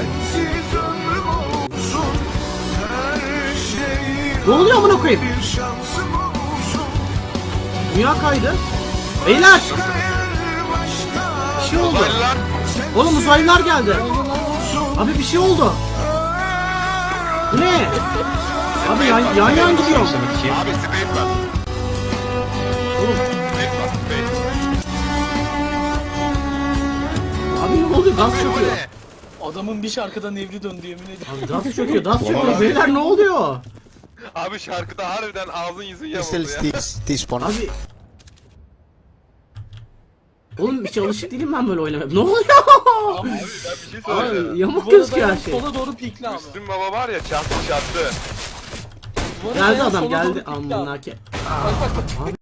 Sensiz ömrüm olsun her şey. Ne oluyor amına koyayım? Bir şansım olsun. Dünya kaydı. Beyler! Bir şey oldu. Oğlum uzaylılar geldi. Abi bir şey oldu. Bu ne? Abi yan yan, yan gidiyor. Abi Abi ne oluyor? Gaz çöküyor. Adamın bir şarkıdan evri döndü yemin ediyorum. Abi gaz çöküyor, gaz çöküyor. Beyler ne oluyor? Abi şarkıda harbiden ağzın yüzün yamuldu ya. stay, stay spawn. Abi Oğlum hiç alışık değilim ben böyle oynamaya. Ne oluyor? Abi ben bir şey Abi söyleyeceğim. yamuk Bu arada gözüküyor her şey. Sola doğru pikle abi. Müslüm baba var ya çarptı çarptı. Bu arada Geldi adam doğru geldi. pikle abi. Amına ke. Bak bak bak.